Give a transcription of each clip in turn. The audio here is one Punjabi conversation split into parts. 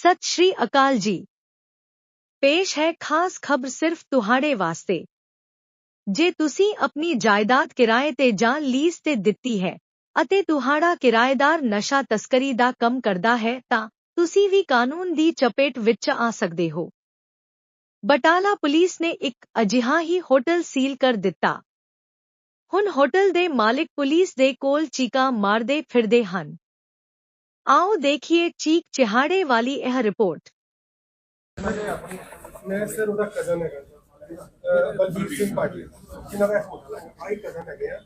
ਸਤਿ ਸ਼੍ਰੀ ਅਕਾਲ ਜੀ। ਪੇਸ਼ ਹੈ ਖਾਸ ਖਬਰ ਸਿਰਫ ਤੁਹਾਡੇ ਵਾਸਤੇ। ਜੇ ਤੁਸੀਂ ਆਪਣੀ ਜਾਇਦਾਦ ਕਿਰਾਏ ਤੇ ਜਾਂ ਲੀਜ਼ ਤੇ ਦਿੱਤੀ ਹੈ ਅਤੇ ਤੁਹਾਡਾ ਕਿਰਾਏਦਾਰ ਨਸ਼ਾ ਤਸਕਰੀ ਦਾ ਕੰਮ ਕਰਦਾ ਹੈ ਤਾਂ ਤੁਸੀਂ ਵੀ ਕਾਨੂੰਨ ਦੀ ਚਪੇਟ ਵਿੱਚ ਆ ਸਕਦੇ ਹੋ। ਬਟਾਲਾ ਪੁਲਿਸ ਨੇ ਇੱਕ ਅਜਿਹਾ ਹੀ ਹੋਟਲ ਸੀਲ ਕਰ ਦਿੱਤਾ। ਹੁਣ ਹੋਟਲ ਦੇ ਮਾਲਿਕ ਪੁਲਿਸ ਦੇ ਕੋਲ ਚੀਕਾ ਮਾਰਦੇ ਫਿਰਦੇ ਹਨ। ਆਓ ਦੇਖੀਏ ਚੀਕ ਚਿਹਾੜੇ ਵਾਲੀ ਇਹ ਰਿਪੋਰਟ ਮੈਂ ਸਰ ਉਹਦਾ ਕਜ਼ਨ ਹੈਗਾ ਅਹ ਬਲਬੀਰ ਸਿੰਘ ਪਾਜੀ ਜਿਨ੍ਹਾਂ ਦਾ ਹੋਟਲ ਹੈ ਆਈ ਕਜ਼ਨ ਹੈਗੇ ਆ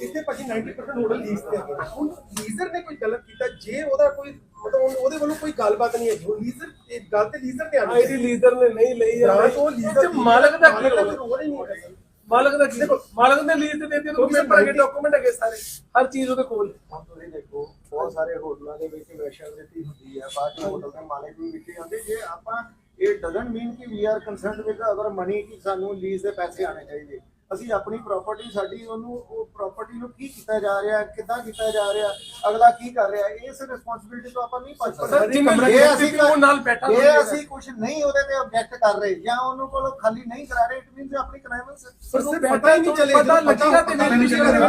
ਇੱਥੇ ਭਾਜੀ 90% ਹੋਟਲ ਲੀਜ਼ ਤੇ ਹੈਗੇ ਆ। ਹੁਣ ਲੀਜ਼ਰ ਨੇ ਕੋਈ ਗਲਤ ਕੀਤਾ ਜੇ ਉਹਦਾ ਕੋਈ ਮਤਲਬ ਉਹ- ਉਹਦੇ ਵੱਲੋਂ ਕੋਈ ਗੱਲਬਾਤ ਨਹੀਂ ਹੈ ਜੋ ਲੀਜ਼ਰ ਇਹ ਗੱਲ ਤੇ ਲੀਜ਼ਰ ਤੇ ਆਣੀ ਆਈਡੀ ਲੀਡਰ ਨੇ ਨਹੀਂ ਲਈ ਹੈ ਬ੍ਰਾਂਚ ਉਹ ਲੀਜ਼ਰ ਤੇ ਮਾਲਕ ਦਾ ਕੀ ਮਾਲਕ ਦਾ ਰੋਲ ਕੋਈ ਰੋਲ ਹੀ ਨਹੀਂ ਹੈਗਾ ਮਾਲਕ ਦਾ ਕੀ ਮਾਲਕ ਨੇ ਲੀਜ਼ ਤੇ ਦੇ ਦਿੱਤੀ ਦੋਵੇਂ ਪਰ ਕੇ ਡਾਕੂਮੈਂਟ ਹੈਗੇ ਸਾਰੇ ਹਰ ਚੀਜ਼ ਉਹਦੇ ਕੋਲ ਹੁਣ ਤੁਸੀਂ ਦੇਖੋ ਬਹੁਤ ਸਾਰੇ ਹੋਟਲਾਂ ਦੇ ਵਿੱਚ ਵੈਸ਼ਨਵਿਟੀ ਹੁੰਦੀ ਹੈ, ਬਾਅਦ ਚ ਹੋਟਲ ਦੇ ਮਾਲਕ ਵੀ ਵਿੱਚ ਆਉਂਦੇ ਜੇ ਆਪਾਂ, ਇਹ ਡਜ਼ਨਟ ਮੀਨ ਕਿ we are concerned with our money ਕਿ ਸਾਨੂੰ ਲੀਜ਼ ਦੇ ਪੈਸੇ ਆਣੇ ਚਾਹੀਦੇ। ਅਸੀਂ ਆਪਣੀ ਪ੍ਰਾਪਰਟੀ ਸਾਡੀ ਉਹਨੂੰ ਉਹ ਪ੍ਰਾਪਰਟੀ ਨੂੰ ਕੀ ਕੀਤਾ ਜਾ ਰਿਹਾ ਕਿੱਦਾਂ ਕੀਤਾ ਜਾ ਰਿਹਾ ਅਗਲਾ ਕੀ ਕਰ ਰਿਹਾ ਇਸ ਰਿਸਪੌਂਸਿਬਿਲਟੀ ਤੋਂ ਆਪਾਂ ਨਹੀਂ ਭੱਜ ਸਕਦੇ। ਕਮਰਾ ਅਸੀਂ ਨਾਲ ਬੈਠਾ ਹੋਏਗਾ। ਅਸੀਂ ਕੁਝ ਨਹੀਂ ਉਹਦੇ ਤੇ ਆਬਜੈਕਟ ਕਰ ਰਹੇ ਜਾਂ ਉਹਨੂੰ ਕੋਲੋਂ ਖਾਲੀ ਨਹੀਂ ਕਰਾ ਰਹੇ ਇਟ ਮੀਨਸ ਆਪਣੀ ਉਹ ਸਰ ਬੈਠਾ ਪਤਾ ਹੀ ਨਹੀਂ ਚੱਲੇ ਪਤਾ ਲੱਗੇਗਾ ਤੇ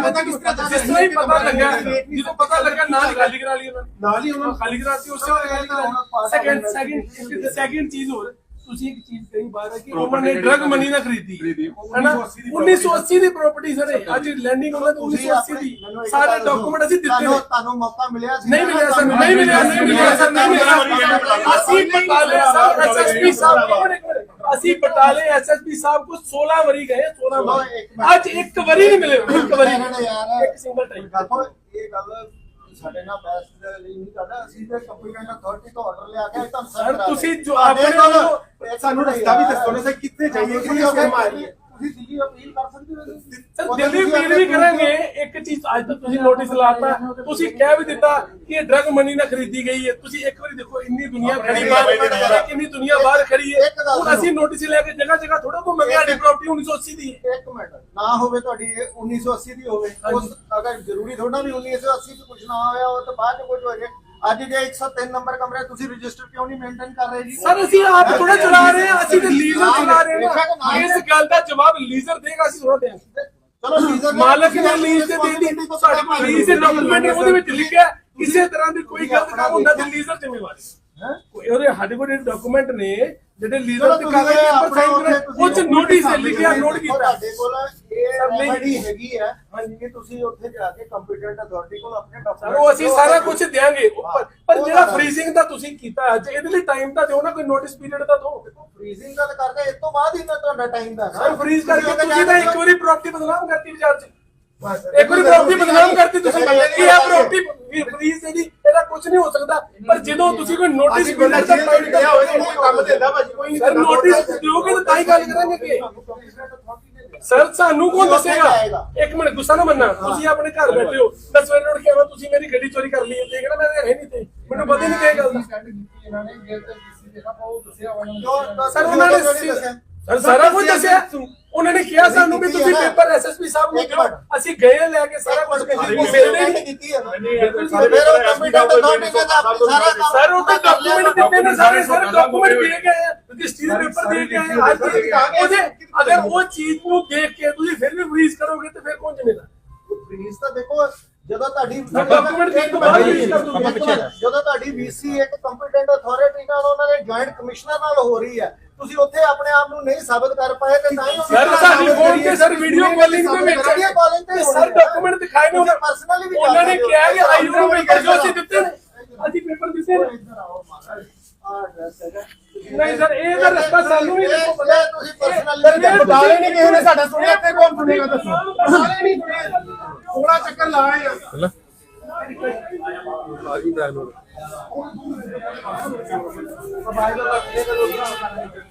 ਪਤਾ ਕਿਸ ਤਰ੍ਹਾਂ ਜਿਸ ਤਰ੍ਹਾਂ ਹੀ ਪਤਾ ਲੱਗਾ ਜਦੋਂ ਪਤਾ ਲੱਗਾ ਨਾਲ ਹੀ ਖਾਲੀ ਕਰਾ ਲਈ ਉਹਨਾਂ ਨਾਲ ਹੀ ਉਹਨਾਂ ਨੂੰ ਖਾਲੀ ਕਰਾਤੀ ਉਸੇ ਕਰਾ ਸੈਕਿੰਡ ਸੈਕਿੰਡ ਸੈਕਿੰਡ ਚੀਜ਼ ਹੋਰ। ਤੁਸੀਂ ਇੱਕ ਚੀਜ਼ ਕਹੀ ਹੈ ਕਿ ਉਹਨਾਂ ਨੇ ਡਰਗ ਮਨੀ ਨਾ ਖਰੀਦੀ। ਹੈਨਾ? 1980 ਦੀ ਪ੍ਰਾਪਰਟੀ ਸਰ। ਅੱਜ ਲੈਂਡਿੰਗ ਉਹਨਾਂ ਦੀ। 1980 ਦੀ ਸਾਰੇ ਡਾਕੂਮੈਂਟ ਅਸੀਂ ਦਿੱਤੇ ਨੇ। ਤੁਹਾਨੂੰ ਮੌਕਾ ਮਿਲਿਆ ਸੀ ਨਹੀਂ ਮਿਲਿਆ ਸਰ ਨਹੀਂ ਮਿਲਿਆ ਨਹੀਂ ਮਿਲਿਆ ਸਰ ਨਹੀਂ ਮਿਲਿਆ ਅਸੀਂ ਬਟਾਲੇ ਸਾਹਿਬ ਐਸਐਸਪੀ ਸਾਹਿਬ ਅਸੀਂ ਬਟਾਲੇ ਐਸਐਸਪੀ ਸਾਹਿਬ ਕੋ 16 ਵਰੀ ਗਏ 16 ਵਾਰੀ। ਅੱਜ ਇੱਕ ਵਰੀ ਨਹੀਂ ਮਿਲੇ ਇੱਕ ਵਰੀ। ਇੱਕ ਸਿੰਗਲ ਟਾਈਮ ਇਹ ਗੱਲ ਸਾਡੇ ਨਾਲ ਬਹਿਸ ਦੇ ਲਈ ਨਹੀਂ ਕਰਦਾ ਅਸੀਂ ਤੇ ਕੰਪੀਟੈਂਟ ਅਥਾਰਟੀ ਤੋਂ ਆਰਡਰ ਲਿਆ ਕੇ ਤੁਹਾਨੂੰ ਸਰ, ਤੁਸੀਂ। ਜੋ ਆਪਣੇ ਸਾਨੂੰ ਰਸਤਾ ਵੀ। ਦੱਸੋ ਨਾ ਸਰ ਕਿੱਥੇ ਜਾਈਏ ਆ ਰਹੀ ਹੈ ਤੁਸੀਂ ਦਿੱਲੀ ਅਪੀਲ ਕਰ ਸਕਦੇ ਹੋ ਦਿੱਲੀ ਅਪੀਲ ਵੀ ਕਰਾਂਗੇ। ਇੱਕ ਚੀਜ਼ ਅੱਜ ਤੱਕ ਤੁਸੀਂ ਨੋਟਿਸ ਲਾਤਾ ਤੁਸੀਂ ਕਹਿ ਵੀ ਦਿੱਤਾ ਕਿ ਇਹ ਡਰਗ ਮਨੀ ਨਾ ਖਰੀਦੀ ਗਈ ਹੈ। ਤੁਸੀਂ ਇੱਕ ਵਾਰੀ ਦੇਖੋ ਇੰਨੀ ਦੁਨੀਆ ਖੜੀ ਬਾਹਰ ਕਿੰਨੀ ਦੁਨੀਆ ਬਾਹਰ ਖੜੀ ਹੈ। ਹੁਣ ਅਸੀਂ ਨੋਟਿਸ ਲੈ ਕੇ ਜਗ੍ਹਾ ਜਗ੍ਹਾ ਥੋੜਾ ਕੋ ਮੰਗਿਆ ਸਾਡੀ ਪ੍ਰਾਪਰਟੀ 1980 ਦੀ ਹੈ। ਇੱਕ ਮਿੰਟ ਨਾ ਹੋਵੇ ਤੁਹਾਡੀ ਇਹ 1980 ਦੀ ਹੋਵੇ। ਉਸ ਅਗਰ ਜ਼ਰੂਰੀ ਥੋੜਾ ਵੀ 1980 ਚ ਕੁਝ ਨਾ ਹੋਇਆ ਹੋ ਤਾਂ ਬਾਅਦ ਚ ਕੁਝ ਹੋ ਜਾਏ। ਅੱਜ ਜੇ 103 ਨੰਬਰ ਕਮਰੇ ਤੁਸੀਂ ਰਜਿਸਟਰ ਕਿਉਂ ਨਹੀਂ ਮੇਨਟੇਨ ਕਰ ਰਹੇ ਜੀ? ਸਰ ਅਸੀਂ ਆਪ ਥੋੜਾ ਚਲਾ ਰਹੇ ਹਾਂ ਅਸੀਂ ਤੇ ਲੀਜ਼ਰ ਚਲਾ ਰਹੇ ਹਾਂ। ਇਸ ਗੱਲ ਦਾ ਜਵਾਬ ਲੀਜ਼ਰ ਦੇਗਾ ਅਸੀਂ ਥੋੜਾ ਦੇਾਂਗੇ ਚਲੋ ਲੀਜ਼ਰ ਮਾਲਕ ਨੇ ਲੀਜ਼ ਤੇ ਦੇ ਦਿੱਤੀ। ਸਾਡੇ ਕੋਲ ਲੀਜ਼ ਦੇ ਡਾਕੂਮੈਂਟ ਉਹਦੇ ਵਿੱਚ ਲਿਖਿਆ ਕਿਸੇ ਤਰ੍ਹਾਂ ਦੀ ਕੋਈ ਗਲਤ ਕੰਮ ਹੁੰਦਾ ਤੇ ਲੀਜ਼ਰ ਜ਼ਿੰਮੇਵਾਰ ਹੈ? ਕੋਈ ਉਹਦੇ ਸਾਡੇ ਕੋਲ ਡਾਕੂਮੈਂਟ ਨੇ ਜਿਹੜੇ ਲੀਜ਼ਰ ਤੇ ਕਾਗਜ਼ ਪੇਪਰ ਸਾਈਨ ਕਰੇ ਉਹ ਚ ਨੋਟਿਸ ਲਿਖਿਆ ਨੋਟ ਕੀਤਾ। ਤੁਹਾਡੇ ਕੋਲ ਇਹ। ਰੈਮੇਡੀ ਹੈਗੀ ਹੈ ਹਾਂਜੀ ਤੁਸੀਂ ਉੱਥੇ ਜਾ ਕੇ ਕੰਪੀਟੈਂਟ ਅਥਾਰਟੀ ਕੋਲ ਆਪਣੇ ਡਾਕੂਮੈਂਟ ਉਹ ਅਸੀਂ ਸਾਰਾ ਕੁਝ ਦਿਆਂਗੇ। ਪਰ ਜਿਹੜਾ ਫ੍ਰੀਜ਼ਿੰਗ ਦਾ ਤੁਸੀਂ ਕੀਤਾ ਅੱਜ ਇਹਦੇ ਲਈ ਟਾਈਮ ਤਾਂ ਦਿਓ ਨਾ ਕੋਈ ਨੋਟਿਸ ਪੀਰੀਅਡ ਤਾਂ ਦਿਓ। ਫ੍ਰੀਜ਼ਿੰਗ ਦਾ ਕਰਦੇ ਇਸ ਤੋਂ ਬਾਅਦ ਹੀ ਨਾ ਤੁਹਾਡਾ ਟਾਈਮ ਦਾ ਸਰ ਫ੍ਰੀਜ਼ ਕਰਕੇ ਤੁਸੀਂ ਤਾਂ ਇੱਕ ਵਾਰੀ ਪ੍ਰਾਪਰਟੀ ਬਦਨਾਮ ਕਰਤੀ ਵਿਚਾਰ ਚ। ਇੱਕ ਵਾਰੀ ਪ੍ਰਾਪਰਟੀ ਬਦਨਾਮ ਕਰਤੀ ਤੁਸੀਂ। ਕਿ ਆ ਪ੍ਰਾਪਰਟੀ ਫ੍ਰੀਜ਼ ਜਿਹੜੀ ਇਹਦਾ ਕੁਝ ਨਹੀਂ ਹੋ ਸਕਦਾ। ਪਰ ਜਦੋਂ ਤੁਸੀਂ ਕੋਈ ਨੋਟਿਸ ਪੀਰੀਅਡ ਦਾ ਤਾਂ ਕੋਈ ਕੰਮ ਦਿੰਦਾ ਭਾਜੀ ਕੋਈ ਨੋਟਿਸ ਦਿਓਗੇ ਤਾਂ ਤਾਂ ਹੀ ਗੱਲ ਕਰਾਂਗੇ ਕਿ ਸਰ ਸਾਨੂੰ ਕੌਣ ਦੱਸੇਗਾ? ਇੱਕ ਮਿੰਟ ਗੁੱਸਾ ਨਾ ਮੰਨਣਾ। ਤੁਸੀਂ ਆਪਣੇ ਘਰ ਬੈਠੇ ਹੋ। ਦਸ ਵਜੇ ਉੱਠ ਕੇ ਆਵਾ ਤੁਸੀਂ ਮੇਰੀ ਗੱਡੀ ਚੋਰੀ ਕਰ ਲਈ ਹੈ। ਦੇਖਣਾ ਮੈਂ ਹੈ ਨਹੀਂ ਤੇ ਮੈਨੂੰ ਪਤਾ ਨਹੀਂ ਕਿ ਗੱਲ ਦਾ। ਸਰ ਉਹਨਾਂ ਨੇ ਸਰ ਸਾਰਾ ਕੁਝ ਦੱਸਿਆ ਉਹਨਾਂ ਨੇ ਕਿਹਾ ਸਾਨੂੰ ਵੀ ਤੁਸੀਂ ਪੇਪਰ ਐਸਐਸਪੀ ਸਾਹਿਬ ਨੂੰ ਦਿਓ। ਅਸੀਂ ਗਏ ਲੈ ਕੇ ਸਾਰਾ ਕੁਝ ਮਿਲਦੇ ਨਹੀਂ ਕੀਤੀ ਹੈ ਨਾ। ਫਿਰ ਉਹ ਕੰਪੀਟੈਂਟ ਅਥਾਰਟੀ ਕੋਲ ਸਾਰਾ ਕੰਮ ਸਰ ਉਹ ਤਾਂ ਡਾਕੂਮੈਂਟ ਦਿੱਤੇ ਨੇ ਸਾਰੇ ਸਰ ਡਾਕੂਮੈਂਟ ਦੇ ਗਏ ਆ। ਰਜਿਸਟਰੀ ਦੇ ਪੇਪਰ ਦੇ ਕੇ ਆਏ ਅੱਜ ਉਹਦੇ ਅਗਰ ਉਹ ਚੀਜ਼ ਨੂੰ ਦੇਖ ਕੇ ਤੁਸੀਂ ਫਿਰ ਵੀ ਫਰੀਜ਼ ਕਰੋਗੇ ਤੇ ਫਿਰ ਕੌਣ ਜ਼ਿੰਮੇਦਾਰ ਫ੍ਰੀਜ਼ ਤਾਂ ਦੇਖੋ ਜਦੋਂ ਤੁਹਾਡੀ document ਦੇਣ ਤੋਂ ਬਾਅਦ ਹੀ ਕਰ ਦੂੰਗੇ। ਜਦੋਂ ਤੁਹਾਡੀ ਵੀਸੀ ਇੱਕ ਕੰਪੀਟੈਂਟ ਅਥਾਰਟੀ ਨਾਲ ਉਹਨਾਂ ਦੇ ਜੁਆਇੰਟ ਕਮਿਸ਼ਨਰ ਨਾਲ ਹੋ ਰਹੀ ਹੈ ਤੁਸੀਂ ਉੱਥੇ ਆਪਣੇ ਆਪ ਨੂੰ ਨਹੀਂ ਸਾਬਤ ਕਰ ਪਾਏ ਤੇ ਤਾਂ ਹੀ ਸਰ ਸਾਡੀ ਫੋਨ ਤੇ ਸਰ ਵੀਡੀਓ ਕਾਲਿੰਗ ਦੇ ਵਿੱਚ ਵੀਡੀਓ ਕਾਲਿੰਗ ਤੇ ਸਰ ਡਾਕੂਮੈਂਟ ਦਿਖਾਏ ਨੇ ਉਹਨਾਂ ਪਰਸਨਲੀ ਵੀ ਉਹਨਾਂ ਨੇ ਕਿਹਾ ਕਿ ਆਈ ਨੂੰ ਪੇਪਰ ਜੋ ਅਸੀਂ ਦਿੱਤੇ। ਨੇ ਅਸੀਂ ਪੇਪਰ ਦਿੱਤੇ ਨੇ। ਇੱਧਰ ਆਓ ਮਹਾਰਾਜ। ਆ ਐਡਰੈਸ ਹੈਗਾ। ਨਹੀਂ ਸਰ ਇਹ ਤਾਂ ਰਸਤਾ ਸਾਨੂੰ ਵੀ ਦੇਖੋ ਪਤਾ। ਤੁਸੀਂ ਬਟਾਲੇ ਨਹੀਂ ਕਿਸੇ ਨੇ ਸਾਡਾ ਸੁਣਿਆ ਤੇ ਕੌਣ ਸੁਣੇਗਾ ਦੱਸੋ? ਬਟਾਲੇ ਨਹੀਂ ਸੁਣਿਆ। ਥੋੜਾ ਚੱਕਰ ਲਾਏ ਆ।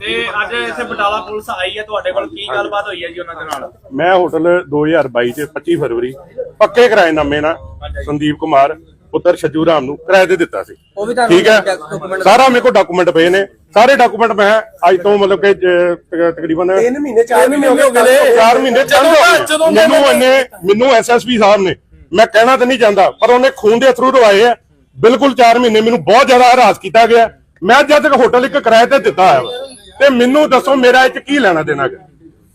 ਤੇ ਅੱਜ ਇੱਥੇ ਬਟਾਲਾ ਪੁਲਿਸ ਆਈ ਹੈ ਤੁਹਾਡੇ ਕੋਲ ਕੀ ਗੱਲਬਾਤ ਹੋਈ ਹੈ ਜੀ ਉਹਨਾਂ ਦੇ ਨਾਲ? ਮੈਂ ਹੋਟਲ 2022 ਚ 25 ਫਰਵਰੀ ਪੱਕੇ ਕਿਰਾਏਨਾਮੇ ਨਾਲ ਸੰਦੀਪ ਕੁਮਾਰ ਪੁੱਤਰ ਛੱਜੂ ਰਾਮ ਨੂੰ ਕਿਰਾਏ ਤੇ ਦਿੱਤਾ ਸੀ। ਠੀਕ ਹੈ? ਸਾਰਾ ਮੇਰੇ ਕੋਲ ਡਾਕੂਮੈਂਟ ਪਏ ਨੇ। ਸਾਰੇ ਡਾਕੂਮੈਂਟ ਮੈਂ ਅੱਜ ਤੋਂ ਮਤਲਬ ਕਿ ਤਕਰੀਬਨ 3 ਮਹੀਨੇ 4 ਮਹੀਨੇ ਹੋ ਗਏ ਚਾਰ ਮਹੀਨੇ ਚੱਲ ਜਦੋਂ ਗਏ। ਮੈਂ- ਮੈਨੂੰ ਮੈਨੂੰ ਐਸਐਸਪੀ ਸਾਹਿਬ ਨੇ ਮੈਂ ਕਹਿਣਾ ਤਾਂ ਨਹੀਂ ਚਾਹੁੰਦਾ ਪਰ ਉਹਨੇ ਖੂਨ ਦੇ ਅਥਰੂ ਰਵਾਏ ਆ। ਬਿਲਕੁਲ 4 ਮਹੀਨੇ ਮੈਨੂੰ ਬਹੁਤ ਜ਼ਿਆਦਾ ਹਰਾਸ ਕੀਤਾ ਗਿਆ। ਮੈਂ ਜਦ ਤੱਕ ਹੋਟਲ ਇੱਕ ਕਿਰਾਏ ਤੇ ਦਿੱਤਾ ਵਾ। ਤੇ ਮੈਨੂੰ ਦੱਸੋ ਮੇਰਾ ਇਹ ਚ ਕੀ ਲੈਣਾ ਦੇਣਾ ਗਾ?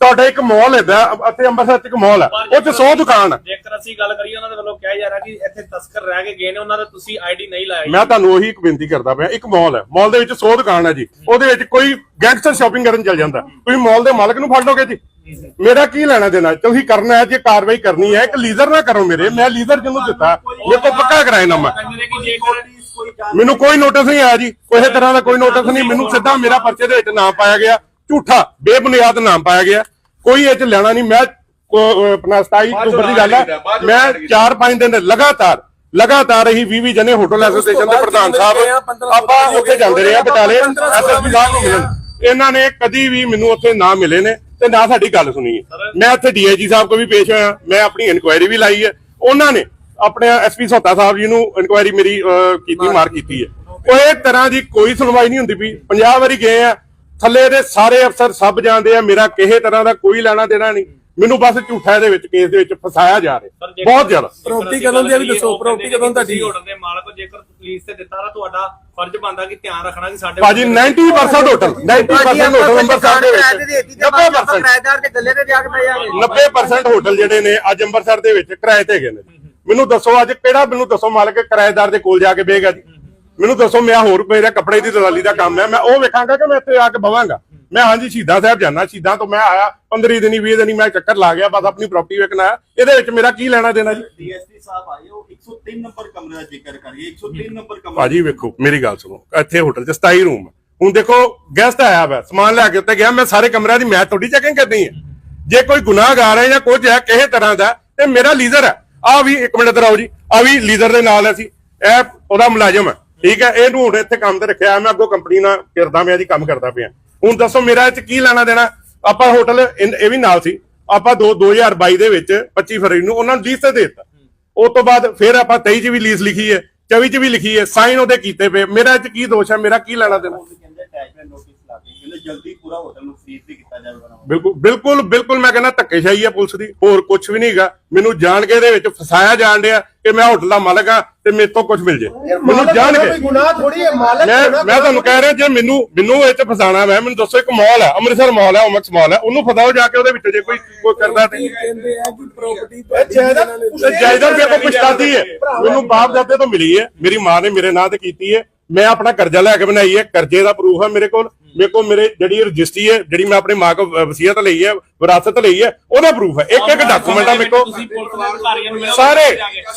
ਤੁਹਾਡਾ ਇੱਕ ਮਾਲ ਹੈਗਾ ਇੱਥੇ ਅੰਮ੍ਰਿਤਸਰ ਚ ਇੱਕ ਮਾਲ ਹੈ ਚ 100 ਦੁਕਾਨ ਆ। ਜੇਕਰ ਅਸੀਂ ਗੱਲ ਕਰੀਏ ਉਹਨਾਂ ਦੇ ਵੱਲੋਂ ਕਿਹਾ ਜਾ ਰਿਹਾ ਕਿ ਇੱਥੇ ਤਸਕਰ ਰਹਿ ਕੇ ਗਏ ਨੇ ਉਹਨਾਂ ਦਾ ਤੁਸੀਂ ਆਈਡੀ ਨਹੀਂ ਲਾਇਆ। ਮੈਂ ਤੁਹਾਨੂੰ ਉਹੀ ਇੱਕ ਬੇਨਤੀ ਕਰਦਾ ਪਿਆ ਇੱਕ ਮਾਲ ਹੈ ਮਾਲ ਦੇ ਵਿੱਚ 100 ਦੁਕਾਨ ਹੈ ਜੀ ਉਹਦੇ ਵਿੱਚ ਕੋਈ ਗੈਂਗਸਟਰ ਸ਼ਾਪਿੰਗ ਕਰਨ ਚੱਲ ਜਾਂਦਾ। ਤੁਸੀਂ ਮਾਲ ਦੇ ਮਾਲਕ ਨੂੰ ਫੜ ਲੋਗੇ ਜੀ। ਮੇਰਾ ਕੀ ਲੈਣਾ ਦੇਣਾ? ਤੁਸੀਂ ਕਰਨਾ ਹੈ ਜੇ ਕਾਰਵਾਈ ਕਰਨੀ ਹੈ ਇੱਕ ਲੀਜ਼ਰ ਨਾ ਕਰੋ ਮੇਰੇ ਮੈਂ ਲੀਜ਼ਰ ਜਿਹਨੂੰ ਦਿੱਤਾ ਮੇਰੇ ਕੋਲ ਪੱਕਾ ਕਰਾਏ ਨਾ ਮੈਂ ਕਿ ਮੈਨੂੰ ਕੋਈ ਨੋਟਿਸ ਨਹੀਂ ਆਇਆ ਜੀ। ਕੋਈ ਤਰ੍ਹਾਂ ਦਾ ਕੋਈ ਨੋਟਿਸ ਨਹੀਂ। ਮੈਨੂੰ ਸਿੱਧਾ ਮੇਰਾ ਪਰਚੇ ਦੇ ਵਿੱਚ ਨਾਮ ਪਾਇਆ ਗਿਆ। ਝੂਠਾ ਬੇਬੁਨਿਆਦ ਨਾਮ ਪਾਇਆ ਗਿਆ। ਕੋਈ ਇਹ ਚ ਲੈਣਾ ਨਹੀਂ। ਮੈਂ ਆਪਣਾ 27 ਅਕਤੂਬਰ ਦੀ ਗੱਲ ਹੈ ਮੈਂ 4-5 ਦਿਨ ਲਗਾਤਾਰ ਲਗਾਤਾਰ ਹੀ 20 ਜਨੇ ਹੋਟਲ ਐਸੋਸੀਏਸ਼ਨ ਦੇ ਪ੍ਰਧਾਨ ਸਾਹਿਬ ਆਪਾਂ ਉੱਥੇ ਜਾਂਦੇ ਰਹੇ ਆ ਬਟਾਲੇ। ਐਸਐਸਪੀ ਸਾਹਿਬ ਨੂੰ ਮਿਲਣ। ਇਹਨਾਂ ਨੇ ਕਦੀ ਵੀ ਮੈਨੂੰ ਉੱਥੇ ਨਾ ਮਿਲੇ ਨੇ ਤੇ ਨਾ ਸਾਡੀ ਗੱਲ ਸੁਣੀ ਹੈ। ਮੈਂ ਉੱਥੇ ਡੀਆਈਜੀ ਸਾਹਿਬ ਕੋਲ ਵੀ ਪੇਸ਼ ਹੋਇਆ। ਮੈਂ ਆਪਣੀ ਇਨਕੁਆਇਰੀ ਵੀ ਲਾਈ ਹੈ। ਉਹਨਾਂ ਨੇ ਆਪਣੇ ਐਸਪੀ ਸੋਤਾ ਸਾਹਿਬ ਜੀ ਨੂੰ ਇਨਕੁਆਇਰੀ ਮੇਰੀ ਕੀਤੀ ਮਾਰ ਕੀਤੀ ਹੈ। ਕੋਈ ਤਰ੍ਹਾਂ ਦੀ ਕੋਈ ਸੁਣਵਾਈ ਨਹੀਂ ਹੁੰਦੀ ਪਈ। 50 ਵਾਰੀ ਗਏ ਆ ਥੱਲੇ ਦੇ ਸਾਰੇ ਅਫਸਰ ਸਭ ਜਾਣਦੇ ਆ ਮੇਰਾ ਕਿਸੇ ਤਰ੍ਹਾਂ ਦਾ ਕੋਈ ਲੈਣਾ ਦੇਣਾ ਨਹੀਂ। ਮੈਨੂੰ ਬਸ ਝੂਠਾ ਇਹਦੇ ਵਿੱਚ ਕੇਸ ਦੇ ਵਿੱਚ ਫਸਾਇਆ ਜਾ ਰਿਹਾ। ਬਹੁਤ ਜ਼ਿਆਦਾ। ਪ੍ਰੋਪਰਟੀ ਕਦੋਂ ਦੀ ਆ ਵੀ ਦੱਸੋ, ਪ੍ਰੋਪਰਟੀ ਕਦੋਂ ਤੁਹਾਡੀ? ਹੋਟਲ ਦੇ ਮਾਲਕ ਜੇਕਰ ਪੁਲਿਸ ਤੇ ਦਿੱਤਾ ਤਾਂ ਤੁਹਾਡਾ ਫਰਜ਼ ਬਣਦਾ ਕਿ ਧਿਆਨ ਰੱਖਣਾ ਕਿ ਸਾਡੇ ਭਾਜੀ 90% ਹੋਟਲ 90% ਹੋਟਲ ਅੰਮ੍ਰਿਤਸਰ ਦੇ ਵਿੱਚ 90% ਕਿਰਾਏਦਾਰ ਦੇ ਗੱਲੇ ਤੇ ਜਾ ਕੇ ਬਹਿ ਜਾਗੇ 90% ਹੋਟਲ ਜਿਹੜੇ ਨੇ ਅੱਜ ਅੰਮ੍ਰਿਤਸਰ ਦੇ ਵਿੱਚ ਕਿਰਾਏ ਤੇ ਹੈਗੇ ਨੇ। ਮੈਨੂੰ ਦੱਸੋ ਅੱਜ ਕਿਹੜਾ ਮੈਨੂੰ ਦੱਸੋ ਮਾਲਕ ਕਿਰਾਏਦਾਰ ਦੇ ਕੋਲ ਜਾ ਕੇ ਬੇਗਾ ਜੀ? ਮੈਨੂੰ ਦੱਸੋ ਮੈਂ ਹੋਰ ਮੇਰਾ ਕੱਪੜੇ ਦੀ ਦਲਾਲੀ ਦਾ ਕੰਮ ਹੈ। ਮੈਂ ਉਹ ਵੇਖਾਂਗਾ ਕਿ ਮੈਂ ਇੱਥੇ ਆ ਕੇ ਬਵਾਂਗਾ। ਮੈਂ ਹਾਂਜੀ ਸ਼ਹੀਦਾਂ ਸਾਹਿਬ ਜਾਣਾ ਸ਼ਹੀਦਾਂ ਤੋਂ ਮੈਂ ਆਇਆ 15 ਦਿਨੀ 20 ਦਿਨੀ ਮੈਂ ਚੱਕਰ ਲਾ ਗਿਆ ਬਸ ਆਪਣੀ ਪ੍ਰਾਪਰਟੀ ਵੇਖਣਾ ਹੈ। ਇਹਦੇ ਵਿੱਚ ਮੇਰਾ ਕੀ ਲੈਣਾ ਦੇਣਾ ਜੀ? ਡੀਐਸਪੀ ਸਾਹਿਬ ਆਏ ਉਹ 103 ਨੰਬਰ ਕਮਰੇ ਦਾ ਜ਼ਿਕਰ ਕਰੀਏ 103 ਨੰਬਰ ਕਮਰਾ ਭਾਜੀ ਵੇਖੋ ਮੇਰੀ ਗੱਲ ਸੁਣੋ ਇੱਥੇ ਹੋਟਲ 'ਚ 27 ਰੂਮ ਹੁਣ ਦੇਖੋ ਗੈਸਟ ਆਇਆ ਵਾ ਸਮਾਨ ਲੈ ਕੇ ਉੱਤੇ ਗਿਆ ਮੈਂ ਸਾਰੇ ਕਮਰਿਆਂ ਦੀ ਮੈਂ ਤੁਹਾਡੀ ਚੈਕਿੰਗ ਕਰਨੀ ਹੈ। ਜੇ ਕੋਈ ਗੁਨਾਹਗਾਰ ਹੈ ਜਾਂ ਕੁਝ ਹੈ ਕਿਸੇ ਤਰ੍ਹਾਂ ਦਾ ਤੇ ਮੇਰਾ ਲੀਡਰ ਹੈ। ਆ ਵੀ ਇੱਕ ਮਿੰਟ ਇੱਧਰ ਆਓ ਜੀ, ਆ ਵੀ ਲੀਡਰ ਦੇ ਨਾਲ ਅਸੀਂ ਇਹ ਉਹਦਾ ਮੁਲਾਜ਼ਮ ਹੈ ਠੀਕ ਹੈ ਇਹਨੂੰ ਹੁਣ ਇੱਥੇ ਕੰਮ ਤੇ ਰੱਖਿਆ, ਮੈਂ ਅੱਗੋਂ ਕੰਪਨੀ ਨਾਲ ਕਰਦਾ ਪਿਆ ਜੀ, ਕੰਮ ਕਰਦਾ ਪਿਆ। ਹੁਣ ਦੱਸੋ ਮੇਰਾ ਇਹ ਚ ਕੀ ਲੈਣਾ ਦੇਣਾ? ਆਪਾਂ ਹੋਟਲ ਇਹ ਵੀ ਨਾਲ ਸੀ। ਆਪਾਂ ਦੋ 2022 ਦੇ ਵਿੱਚ 25 ਫਰਵਰੀ ਨੂੰ ਉਹਨਾਂ ਨੂੰ ਲੀਜ਼ ਤੇ ਦੇ ਦਿੱਤਾ। ਉਸ ਤੋਂ ਬਾਅਦ ਫਿਰ ਆਪਾਂ 23 ਚ ਵੀ ਲੀਜ਼ ਲਿਖੀ ਹੈ 24 ਚ ਵੀ ਲਿਖੀ ਹੈ ਸਾਈਨ ਉਹਦੇ ਕੀਤੇ ਪਏ। ਮੇਰਾ ਇਹ ਚ ਕੀ ਦੋਸ਼ ਹੈ ਮੇਰਾ ਕੀ ਲੈਣਾ ਦੇਣਾ? ਜਲਦੀ ਪੂਰਾ ਹੋਟਲ ਨੂੰ ਤੇ ਕੀਤਾ ਜਾਵੇਗਾ ਬਿਲਕੁਲ ਬਿਲਕੁਲ ਬਿਲਕੁਲ ਮੈਂ ਕਹਿੰਦਾ ਧੱਕੇਸ਼ਾਹੀ ਹੈ ਪੁਲਿਸ ਦੀ ਹੋਰ ਕੁਝ ਵੀ ਨਹੀਂਗਾ ਮੈਨੂੰ ਜਾਣ ਕੇ ਇਹਦੇ ਵਿੱਚ ਫਸਾਇਆ ਜਾਣ ਡਿਆ ਕਿ ਮੈਂ ਹੋਟਲ ਦਾ ਮਾਲਕ ਆ ਤੇ ਮੇਰੇ ਤੋਂ ਕੁਝ ਮਿਲ ਜੇ। ਮੈਨੂੰ ਜਾਣ ਕੇ ਕੋਈ ਗੁਨਾਹ ਥੋੜੀ ਹੈ ਮਾਲਕ ਮੈਂ ਮੈਂ ਤੁਹਾਨੂੰ ਕਹਿ ਰਿਹਾ ਜੇ ਮੈਨੂੰ ਮੈਨੂੰ ਇਹ ਚ ਫਸਾਣਾ ਮੈਂ ਮੈਨੂੰ ਦੱਸੋ ਇੱਕ ਮਾਲ ਹੈ ਅੰਮ੍ਰਿਤਸਰ ਮਾਲ ਹੈ ਓਮਕਸ ਮਾਲ ਹੈ ਉਹਨੂੰ ਫਸਾਓ ਜਾ ਕੇ ਉਹਦੇ ਵਿੱਚ ਜੇ ਕੋਈ ਕੋਈ ਕਰਦਾ ਤੇ ਕਹਿੰਦੇ ਆ ਕਿ ਪ੍ਰਾਪਰਟੀ ਇਹ ਜਾਇਦਾਦ ਤੇ ਜਾਇਦਾਦ ਮੇਰੇ ਕੋਲ ਪਛਤਾਦੀ ਹੈ। ਮੈਨੂੰ ਬਾਪ ਦਾਦੇ ਤੋਂ ਮਿਲੀ ਹੈ ਮੇਰੀ ਮਾਂ ਨੇ ਮੇਰੇ ਨਾਂ ਤੇ ਕੀਤੀ ਹੈ ਮੈਂ ਆਪਣਾ ਕਰਜ਼ਾ ਲੈ ਕੇ ਬਣਾਈ ਹੈ ਕਰਜ਼ੇ ਦਾ ਪ੍ਰੂਫ ਹੈ ਮੇਰੇ ਕੋਲ। ਮੇਰੇ ਕੋਲ ਮੇਰੇ ਜਿਹੜੀ ਰਜਿਸਟਰੀ ਹੈ ਜਿਹੜੀ ਮੈਂ ਆਪਣੇ ਮਾਂ ਕੋਲ ਵਸੀਅਤ ਲਈ ਹੈ ਵਿਰਾਸਤ ਲਈ ਹੈ ਉਹਦਾ ਪ੍ਰੂਫ ਹੈ। ਇੱਕ ਇੱਕ ਡਾਕੂਮੈਂਟ ਆ ਮੇਰੇ ਕੋਲ। ਤੁਸੀਂ ਪੁਲਿਸ ਦੇ ਅਧਿਕਾਰੀਆਂ ਨੂੰ ਮਿਲੋ ਸਾਰੇ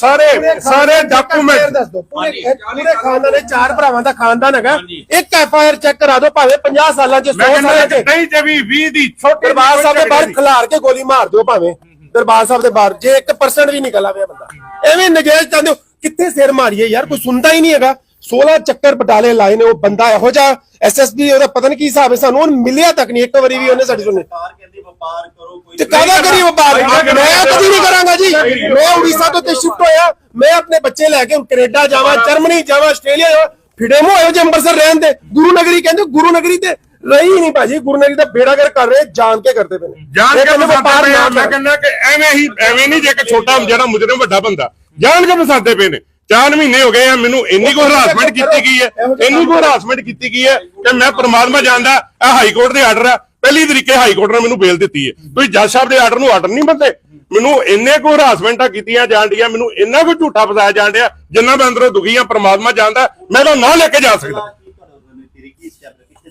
ਸਾਰੇ ਸਾਰੇ ਡਾਕੂਮੈਂਟ ਦੱਸ ਦਿਓ। ਪੂਰੇ ਪੂਰੇ ਖਾਨਦਾਨ ਦੇ ਚਾਰ ਭਰਾਵਾਂ ਦਾ ਖਾਨਦਾਨ ਹੈਗਾ। ਇੱਕ ਐਫ ਆਈ ਆਰ ਚੈੱਕ ਕਰਾ ਦਿਓ ਭਾਵੇਂ 50 ਸਾਲਾਂ ਚ 100 ਮੈਂ ਸਾਲਾਂ ਚ। ਨਹੀਂ ਜੇ ਵੀ 20 ਦੀ ਛੋਟੀ ਦਰਬਾਰ ਸਾਹਿਬ ਦੇ ਬਾਹਰ ਖਿਲਾਰ ਕੇ ਗੋਲੀ ਮਾਰ ਦਿਓ ਭਾਵੇਂ। ਦਰਬਾਰ ਸਾਹਿਬ ਦੇ ਬਾਹਰ ਜੇ 1% ਵੀ ਨਿਕਲ ਆਵੇ ਬੰਦਾ। ਐਵੇਂ ਨਜਾਇਜ਼ ਚਾਹੁੰਦੇ ਹੋ ਕਿੱਥੇ ਸਿਰ ਮਾਰੀਏ ਯਾਰ ਕੋਈ ਸੁਣਦਾ ਹੀ ਨਹੀਂ ਹੈਗਾ। 16 ਚੱਕਰ ਬਟਾਲੇ ਲਾਏ ਨੇ ਉਹ ਬੰਦਾ ਇਹੋ ਜਿਹਾ ਐਸਐਸਪੀ ਉਹਦਾ ਪਤਾ ਨਹੀਂ ਕੀ ਹਿਸਾਬ ਹੈ ਸਾਨੂੰ ਉਹ ਮਿਲਿਆ ਤੱਕ ਨਹੀਂ ਇੱਕ ਵਾਰੀ ਵੀ ਉਹਨੇ ਸਾਡੀ ਸੁਣੀ ਵਪਾਰ ਕਹਿੰਦੇ ਵਪਾਰ ਕਰੋ ਕੋਈ ਤੇ ਕਾਹਦਾ ਕਰੀ ਵਪਾਰ? ਮੈਂ ਕਦੀ ਨਹੀਂ ਕਰਾਂਗਾ ਜੀ। ਮੈਂ ਉੜੀਸਾ ਤੋਂ ਤੇ ਸ਼ਿਫਟ ਹੋਇਆ ਮੈਂ ਆਪਣੇ ਬੱਚੇ ਲੈ ਕੇ ਹੁਣ ਕੈਨੇਡਾ ਜਾਵਾਂ ਜਰਮਨੀ ਜਾਵਾਂ ਆਸਟ੍ਰੇਲੀਆ ਜਾਵਾਂ ਫਿੜੇਮੋ ਹੋਏ ਜੇ ਅੰਮ੍ਰਿਤਸਰ ਰਹਿਣ ਦੇ। ਗੁਰੂ ਨਗਰੀ ਕਹਿੰਦੇ ਗੁਰੂ ਨਗਰੀ ਤੇ ਰਹੀ ਨਹੀਂ ਭਾਜੀ ਗੁਰੂ ਨਗਰੀ ਦਾ ਬੇੜਾ ਕਰ ਕਰ ਰਹੇ ਜਾਣ ਕੇ ਕਰਦੇ ਪਏ ਨੇ। ਜਾਣ ਇਹ ਕੇ ਵਪਾਰ ਮੈਂ। ਕਹਿੰਦਾ ਕਿ ਐਵੇਂ ਹੀ ਐਵੇਂ ਨਹੀਂ ਜੇ ਇੱਕ ਛੋਟਾ ਜਿਹੜਾ ਮੁਜਰਮ ਵੱਡਾ ਬੰਦਾ ਜਾਣ ਕੇ ਫਸਾਦੇ ਪਏ ਨੇ। ਚਾਰ ਮਹੀਨੇ ਹੋ ਗਏ ਆ ਮੈਨੂੰ ਇੰਨੀ ਕੋ ਹਰਾਸਮੈਂਟ ਕੀਤੀ ਗਈ ਹੈ ਇੰਨੀ ਕੋ ਹਰਾਸਮੈਂਟ ਕੀਤੀ ਗਈ ਹੈ ਕਿ ਮੈਂ ਪ੍ਰਮਾਤਮਾ ਜਾਣਦਾ ਇਹ ਹਾਈ ਕੋਰਟ ਦੇ ਆਰਡਰ ਆ। ਪਹਿਲੀ ਤਰੀਕੇ ਹਾਈ ਕੋਰਟ ਨੇ ਮੈਨੂੰ ਬੇਲ ਦਿੱਤੀ ਹੈ। ਤੁਸੀਂ ਜੱਜ ਸਾਹਿਬ ਦੇ ਆਰਡਰ ਨੂੰ ਆਰਡਰ ਨਹੀਂ ਬੰਦੇ ਮੈਨੂੰ ਇੰਨੇ ਕੋ ਹਰਾਸਮੈਂਟਾਂ ਕੀਤੀਆਂ ਜਾਣ ਡੀਆਂ ਮੈਨੂੰ ਇੰਨਾ ਕੋ ਝੂਠਾ ਫਸਾਇਆ ਜਾਣ ਡਿਆ ਜਿੰਨਾ ਮੈਂ ਅੰਦਰੋਂ ਦੁਖੀ ਆ ਪ੍ਰਮਾਤਮਾ ਜਾਣਦਾ ਮੈਂ ਤਾਂ ਨਾ ਲੈ ਕੇ ਜਾ ਸਕਦਾ।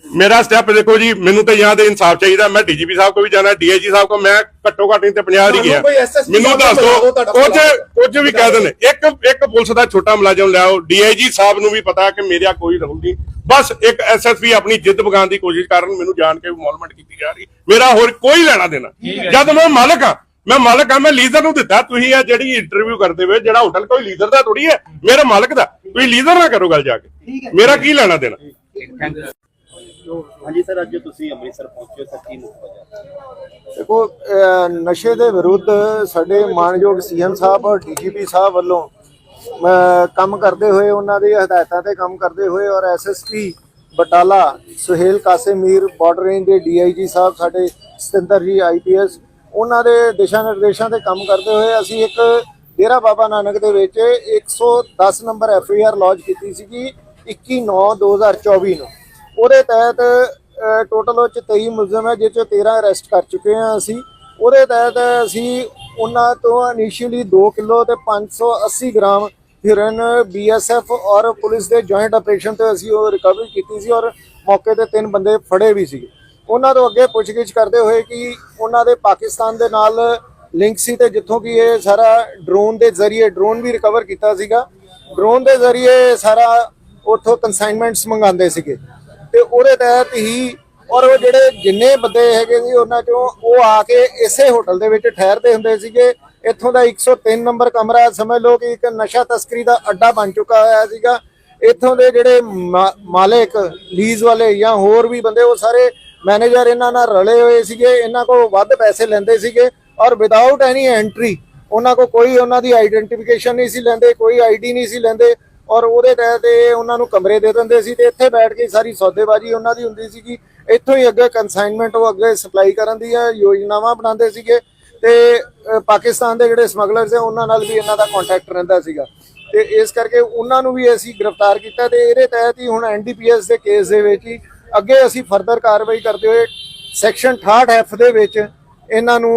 ਮੇਰਾ ਸਟੈਪ ਦੇਖੋ ਜੀ ਮੈਨੂੰ ਤਾਂ ਯਹਾਂ ਤੇ ਇਨਸਾਫ ਚਾਹੀਦਾ ਮੈਂ ਡੀਜੀਪੀ ਸਾਹਿਬ ਕੋ ਵੀ ਜਾਣਾ ਡੀਆਈਜੀ ਸਾਹਿਬ ਕੋ ਮੈਂ ਘੱਟੋ ਘੱਟ ਨਹੀਂ ਤੇ 50 ਹੀ ਗਿਆ। ਮੈਨੂੰ ਦੱਸ ਦਿਓ ਕੁਝ ਕੁਝ ਵੀ ਕਹਿ ਦੇਣ ਇੱਕ ਇੱਕ ਪੁਲਿਸ ਦਾ ਛੋਟਾ ਮੁਲਾਜ਼ਮ ਲਿਆਓ ਡੀਆਈਜੀ ਸਾਹਿਬ ਨੂੰ ਵੀ ਪਤਾ ਕਿ ਮੇਰਾ ਕੋਈ ਰੋਲ ਨਹੀਂ। ਬਸ ਇੱਕ ਐਸਐਸਪੀ ਆਪਣੀ ਜਿੱਦ ਬਗਾਉਣ ਦੀ ਕੋਸ਼ਿਸ਼ ਕਰਨ ਮੈਨੂੰ ਜਾਣ ਕੇ ਇਨਵੋਲਵਮੈਂਟ ਕੀਤੀ ਜਾ ਰਹੀ। ਮੇਰਾ ਹੋਰ ਕੋਈ ਲੈਣਾ ਦੇਣਾ। ਜਦ ਮੈਂ ਮਾਲਕ ਆ ਮੈਂ ਮਾਲਕ ਆ ਮੈਂ ਲੀਡਰ ਨੂੰ ਦਿੱਤਾ। ਤੁਸੀਂ ਇਹ ਜਿਹੜੀ ਇੰਟਰਵਿਊ ਕਰਦੇ ਵੇ ਜਿਹੜਾ ਹੋਟਲ ਕੋਈ ਲੀਡਰ ਦਾ ਥੋੜੀ ਹੈ ਮੇਰੇ ਮਾਲਕ ਦਾ। ਤੁਸੀਂ ਲੀਡਰ ਨਾ ਕਰੋ ਗੱਲ ਜਾ ਕੇ। ਮੇਰਾ ਕੀ ਲੈਣਾ ਦੇਣਾ? ਹਾਂਜੀ ਸਰ, ਅੱਜ ਤੁਸੀਂ ਅੰਮ੍ਰਿਤਸਰ ਪਹੁੰਚੇ ਹੋ ਕੀ ਮੁੱਖ ਵਜ੍ਹਾ? ਦੇਖੋ ਨਸ਼ੇ ਦੇ ਵਿਰੁੱਧ ਸਾਡੇ ਮਾਨਯੋਗ ਸੀਐਮ ਸਾਹਿਬ ਔਰ ਡੀਜੀਪੀ ਸਾਹਿਬ ਵੱਲੋਂ ਕੰਮ ਕਰਦੇ ਹੋਏ, ਉਹਨਾਂ ਦੀ ਹਦਾਇਤਾਂ ਤੇ ਕੰਮ ਕਰਦੇ ਹੋਏ ਔਰ SSP Batala, Suhail Qasmir border range ਦੇ ਡੀਆਈਜੀ ਸਾਹਿਬ, ਸਾਡੇ ਸਤਿੰਦਰ ਜੀ ਆਈਪੀਐਸ ਉਹਨਾਂ ਦੇ ਦਿਸ਼ਾ ਨਿਰਦੇਸ਼ਾਂ ਤੇ ਕੰਮ ਕਰਦੇ ਹੋਏ ਅਸੀਂ ਇੱਕ ਡੇਰਾ ਬਾਬਾ ਨਾਨਕ ਦੇ ਵਿੱਚ 110 ਨੰਬਰ ਐਫਆਈਆਰ ਲੌਂਚ ਕੀਤੀ ਸੀਗੀ 21/9/2024 ਨੂੰ। ਉਹਦੇ ਤਹਿਤ ਟੋਟਲ ਉਹ 'ਚ 23 ਮੁਲਜ਼ਮ ਹੈ ਜਿਸ ਚੋਂ 13 ਅਰੈਸਟ ਕਰ ਚੁੱਕੇ ਹਾਂ ਅਸੀਂ। ਉਹਦੇ ਤਹਿਤ ਅਸੀਂ ਉਹਨਾਂ ਤੋਂ ਇਨੀਸ਼ੀਅਲੀ 2 ਕਿਲੋ ਤੇ 580 ਗ੍ਰਾਮ ਹਿਰਨ ਬੀਐਸਐਫ ਔਰ ਪੁਲਿਸ ਦੇ ਜੁਆਇੰਟ ਆਪਰੇਸ਼ਨ ਤੇ ਅਸੀਂ ਉਹ ਰਿਕਵਰੀ ਕੀਤੀ ਸੀ ਔਰ ਮੌਕੇ ਤੇ ਤਿੰਨ ਬੰਦੇ ਫੜੇ ਵੀ ਸੀਗੇ। ਉਹਨਾਂ ਤੋਂ ਅੱਗੇ ਪੁੱਛਗਿੱਛ ਕਰਦੇ ਹੋਏ ਕਿ ਉਹਨਾਂ ਦੇ ਪਾਕਿਸਤਾਨ ਦੇ ਨਾਲ ਲਿੰਕ ਸੀ ਤੇ ਜਿੱਥੋਂ ਕਿ ਇਹ ਸਾਰਾ ਡਰੋਨ ਦੇ ਜ਼ਰੀਏ ਡਰੋਨ ਵੀ ਰਿਕਵਰ ਕੀਤਾ ਸੀਗਾ। ਡਰੋਨ ਦੇ ਜ਼ਰੀਏ ਸਾਰਾ ਉੱਥੋਂ ਕਨਸਾਈਨਮੈਂਟਸ ਮੰਗਾਉਂਦੇ ਸੀਗੇ। ਤੇ ਉਹਦੇ ਤਹਿਤ ਹੀ ਔਰ ਉਹ ਜਿਹੜੇ ਜਿੰਨੇ ਬੰਦੇ ਹੈਗੇ ਸੀ ਉਹਨਾਂ ਚੋਂ ਉਹ ਆ ਕੇ ਇਸੇ ਹੋਟਲ ਦੇ ਵਿੱਚ ਠਹਿਰਦੇ ਹੁੰਦੇ ਸੀਗੇ। ਇੱਥੋਂ ਦਾ 103 ਨੰਬਰ ਕਮਰਾ ਸਮਝ ਲਓ ਕਿ ਇੱਕ ਨਸ਼ਾ ਤਸਕਰੀ ਦਾ ਅੱਡਾ ਬਣ ਚੁੱਕਾ ਹੋਇਆ ਸੀਗਾ। ਇੱਥੋਂ ਦੇ ਜਿਹੜੇ ਮਾ- ਮਾਲਕ, ਲੀਜ਼ ਵਾਲੇ ਜਾਂ ਹੋਰ ਵੀ ਬੰਦੇ, ਉਹ ਸਾਰੇ ਮੈਨੇਜਰ ਇਹਨਾਂ ਨਾਲ ਰਲੇ ਹੋਏ ਸੀਗੇ। ਇਹਨਾਂ ਕੋਲ ਵੱਧ ਪੈਸੇ ਲੈਂਦੇ ਸੀਗੇ ਔਰ ਵਿਦਆਊਟ ਐਨੀ ਐਂਟਰੀ ਉਹਨਾਂ ਕੋ ਕੋਈ ਉਹਨਾਂ ਦੀ ਆਈਡੈਂਟੀਫਿਕੇਸ਼ਨ ਨਹੀਂ ਸੀ ਲੈਂਦੇ, ਕੋਈ ਆਈਡੀ ਨਹੀਂ ਸੀ ਲੈਂਦੇ। ਔਰ ਉਹਦੇ ਤਹਿਤ ਇਹ ਉਹਨਾਂ ਨੂੰ ਕਮਰੇ ਦੇ ਦਿੰਦੇ ਸੀ ਤੇ ਇੱਥੇ ਬੈਠ ਕੇ ਸਾਰੀ ਸੌਦੇਬਾਜ਼ੀ ਉਹਨਾਂ ਦੀ ਹੁੰਦੀ ਸੀਗੀ। ਇੱਥੋਂ ਹੀ ਅੱਗੇ ਕਨਸਾਈਨਮੈਂਟ ਉਹ ਅੱਗੇ ਸਪਲਾਈ ਕਰਨ ਦੀਆਂ ਯੋਜਨਾਵਾਂ ਬਣਾਉਂਦੇ ਸੀਗੇ ਤੇ ਪਾਕਿਸਤਾਨ ਦੇ ਜਿਹੜੇ ਸਮਗਲਰਸ ਹੈ ਉਹਨਾਂ ਨਾਲ ਵੀ ਇਹਨਾਂ ਦਾ ਕੰਟੈਕਟ ਰਹਿੰਦਾ ਸੀਗਾ। ਤੇ ਇਸ ਕਰਕੇ ਉਹਨਾਂ ਨੂੰ ਵੀ ਅਸੀਂ ਗ੍ਰਿਫਤਾਰ ਕੀਤਾ ਤੇ ਇਹਦੇ ਤਹਿਤ ਹੀ ਹੁਣ ਐਨਡੀਪੀਐਸ ਦੇ ਕੇਸ ਦੇ ਵਿੱਚ ਹੀ ਅੱਗੇ ਅਸੀਂ ਫਰਦਰ ਕਾਰਵਾਈ ਕਰਦੇ ਹੋਏ ਸੈਕਸ਼ਨ 68 ਐਫ ਦੇ ਵਿੱਚ ਇਹਨਾਂ ਨੂੰ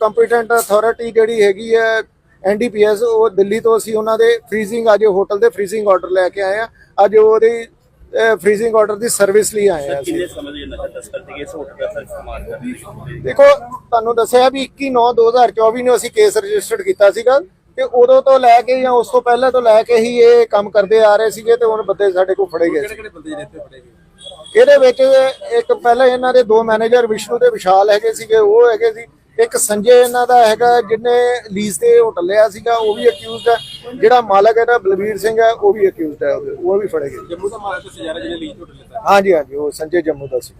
ਕੰਪੀਟੈਂਟ ਅਥਾਰਟੀ ਜਿਹੜੀ ਹੈਗੀ ਹੈ ਐਨਡੀਪੀਐਸ ਉਹ ਦਿੱਲੀ ਤੋਂ ਅਸੀਂ ਉਹਨਾਂ ਦੇ ਫ੍ਰੀਜ਼ਿੰਗ ਅੱਜ ਹੋਟਲ ਦੇ ਫ੍ਰੀਜ਼ਿੰਗ ਆਰਡਰ ਲੈ ਕੇ ਆਏ ਆ। ਅੱਜ ਉਹਦੀ ਫ੍ਰੀਜ਼ਿੰਗ ਆਰਡਰ ਦੀ ਸਰਵਿਸ ਲਈ ਆਏ ਆ ਅਸੀਂ ਕਿੰਨੇ ਸਮੇਂ ਦੇ ਨਸ਼ਾ ਤਸਕਰ ਸੀਗੇ ਇਸ ਹੋਟਲ ਦਾ ਸਰ ਇਸਤੇਮਾਲ ਕਰਦੇ ਸੀ ਦੇਖੋ ਤੁਹਾਨੂੰ ਦੱਸਿਆ ਵੀ 21/9/2024 ਨੂੰ ਅਸੀਂ ਕੇਸ ਰਜਿਸਟਰਡ ਕੀਤਾ ਸੀਗਾ ਤੇ ਉਦੋਂ ਤੋਂ ਲੈ ਕੇ ਜਾਂ ਉਸ ਤੋਂ ਪਹਿਲਾਂ ਤੋਂ ਲੈ ਕੇ ਹੀ ਇਹ ਕੰਮ ਕਰਦੇ ਆ ਰਹੇ ਸੀਗੇ ਤੇ ਹੁਣ ਬੰਦੇ ਸਾਡੇ ਕੋਲ ਫੜੇ ਗਏ ਸੀ। ਇਹਦੇ ਵਿੱਚ ਇੱਕ ਪਹਿਲਾਂ ਇਹਨਾਂ ਦੇ ਦੋ ਮੈਨੇਜਰ ਵਿਸ਼ਨੂੰ ਤੇ ਵਿਸ਼ਾਲ ਹੈਗੇ ਸੀਗੇ ਉਹ ਹੈਗੇ ਸੀ। ਇੱਕ ਸੰਜੇ ਇਹਨਾਂ ਦਾ ਹੈਗਾ ਜਿਹਨੇ ਲੀਜ਼ ਤੇ ਹੋਟਲ ਲਿਆ ਸੀਗਾ ਉਹ ਵੀ ਅਕਿਊਜ਼ਡ ਹੈ। ਜਿਹੜਾ ਮਾਲਕ ਇਹਦਾ ਬਲਵੀਰ ਸਿੰਘ ਹੈ ਉਹ ਵੀ ਅਕਿਊਜ਼ਡ ਹੈ। ਉਹ ਵੀ ਫੜੇ ਗਏ। ਜੰਮੂ ਦਾ ਮਾਲਕ ਤੇ ਸਜਾਰਾ ਜਿਹਨੇ ਲੀਜ਼ ਹੋਟਲ ਲਿੱਤਾ ਹਾਂਜੀ ਹਾਂਜੀ ਉਹ ਸੰਜੇ ਜੰਮੂ ਦਾ ਸੀ।